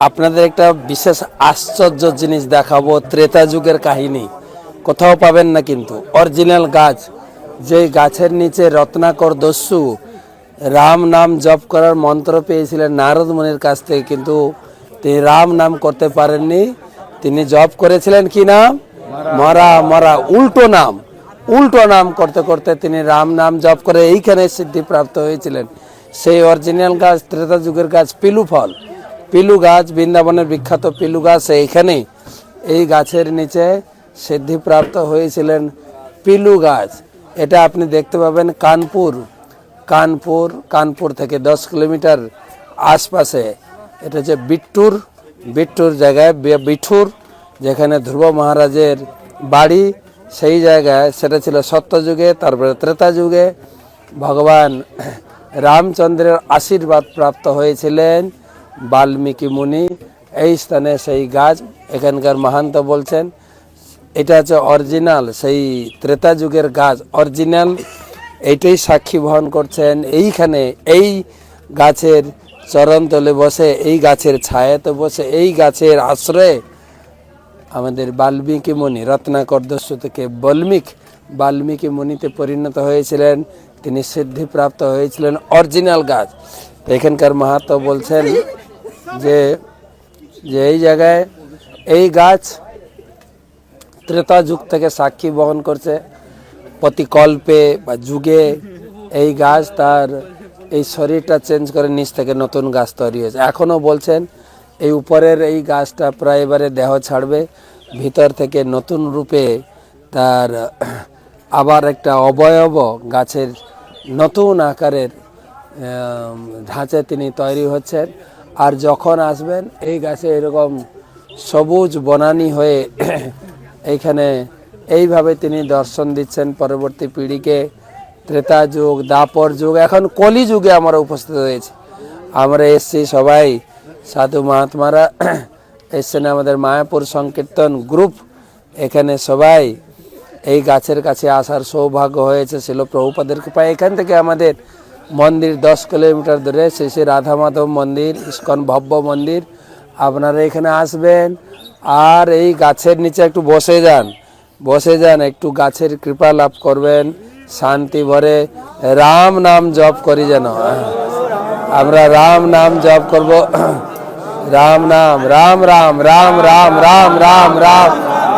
আপনাদের একটা বিশেষ আশ্চর্য জিনিস দেখাবো ত্রেতা যুগের কাহিনী। কোথাও পাবেন না কিন্তু। অরিজিনাল গাছ। যেই গাছের নিচে রত্নাকর দস্যু রাম নাম জপ করার মন্ত্র পেয়েছিলেন নারদ মুনির কাছ থেকে কিন্তু তিনি রাম নাম করতে পারেননি। তিনি জপ করেছিলেন কি নাম? মরা। মরা উল্টো নাম। উল্টো নাম করতে করতে তিনি রাম নাম জপ করে এইখানে সিদ্ধি প্রাপ্ত হয়েছিলেন। সেই অরিজিনাল গাছ ত্রেতা যুগের গাছ পিলু ফল। পিলু গাছ, বৃন্দাবনের বিখ্যাত পিলু গাছ এইখানে এই গাছের নিচে সিদ্ধিপ্রাপ্ত হয়েছিলেন পিলু গাছ। এটা আপনি দেখতে পাবেন কানপুর কানপুর কানপুর থেকে দশ কিলোমিটার আশপাশে। এটা হচ্ছে বিট্টুর বিট্টুর জায়গায় বিঠুর, যেখানে ধ্রুব মহারাজের বাড়ি। সেই জায়গায় সেটা ছিল সত্যযুগে তারপরে ত্রেতা যুগে ভগবান রামচন্দ্রের আশীর্বাদ প্রাপ্ত হয়েছিলেন। বাল্মীকি মুনি, এই স্থানে সেই গাছ এখানকার মাহান্ত বলছেন, এটা হচ্ছে অরিজিনাল, সেই ত্রেতা যুগের গাছ, অরিজিনাল এইটাই সাক্ষী বহন করছেন। এইখানে এই গাছের চরণতলে বসে, এই গাছের ছায়াতে বসে, এই গাছের আশ্রয়ে আমাদের বাল্মীকি মুনি রত্নাকর দস্যু থেকে বল্মিক, বাল্মীকি মুনিতে পরিণত হয়েছিলেন, তিনি সিদ্ধিপ্রাপ্ত হয়েছিলেন, অরিজিনাল গাছ। এখানকার মাহাতো বলছেন যে যে এই জায়গায় এই গাছ ত্রেতা যুগ থেকে সাক্ষী বহন করছে। প্রতি কল্পে বা যুগে এই গাছ তার এই শরীরটা চেঞ্জ করে নিচ থেকে নতুন গাছ তৈরি হয়েছে। এখনও বলছেন, এই উপরের এই গাছটা প্রায় এবারে দেহ ছাড়বে, ভিতর থেকে নতুন রূপে তার আবার একটা অবয়ব গাছের নতুন আকারের ধাঁচে তিনি তৈরি হচ্ছেন। আর যখন আসবেন, এই গাছে এরকম সবুজ বনানি হয়ে এইখানে এইভাবে তিনি দর্শন দিচ্ছেন পরবর্তী পিঢ়িকে ত্রেতা যুগ, দাপর যুগ, এখন কলি যুগে আমরা উপস্থিত হয়েছি। আমরা এসছি সবাই সাধু মহাত্মারা এসছেন আমাদের মায়াপুর সংকীর্তন গ্রুপ। এখানে সবাই এই গাছের কাছে আসার সৌভাগ্য হয়েছে। ছিল প্রভুপাদের কৃপায় এখান থেকে আমাদের মন্দির দশ কিলোমিটার দূরে, শ্রী শ্রী রাধা মাধব মন্দির, ইস্কন ভব্য মন্দির। আপনারা এখানে আসবেন আর এই গাছের নিচে একটু বসে যান। বসে যান, একটু গাছের কৃপা লাভ করবেন, শান্তি ভরে রাম নাম জপ করি যেন। আমরা রাম নাম জপ করব। রাম নাম রাম রাম রাম রাম রাম রাম রাম।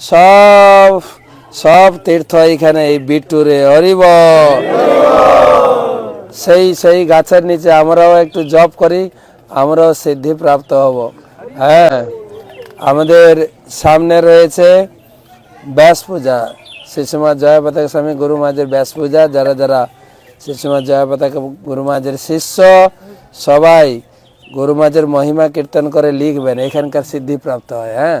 সব সব তীর্থ এখানে এই বিট্টুরে হরিব সেই সেই গাছের নিচে আমরাও একটু জব করি, আমরাও সিদ্ধি প্রাপ্ত হব। হ্যাঁ আমাদের সামনে রয়েছে ব্যাস পূজা। শিশুমা জয় স্বামী গুরু মাঝের ব্যাস পূজা। যারা যারা শিশুমা জয় পতাকা গুরু মাঝের শিষ্য, সবাই গুরু মাঝের মহিমা কীর্তন করে লিখবেন। এখানকার সিদ্ধি প্রাপ্ত হয় হ্যাঁ।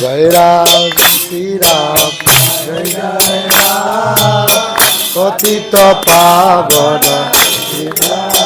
জয় রাম শ্রীরাম জয় জয় রাম। কথিত পাবন শ্রীরাম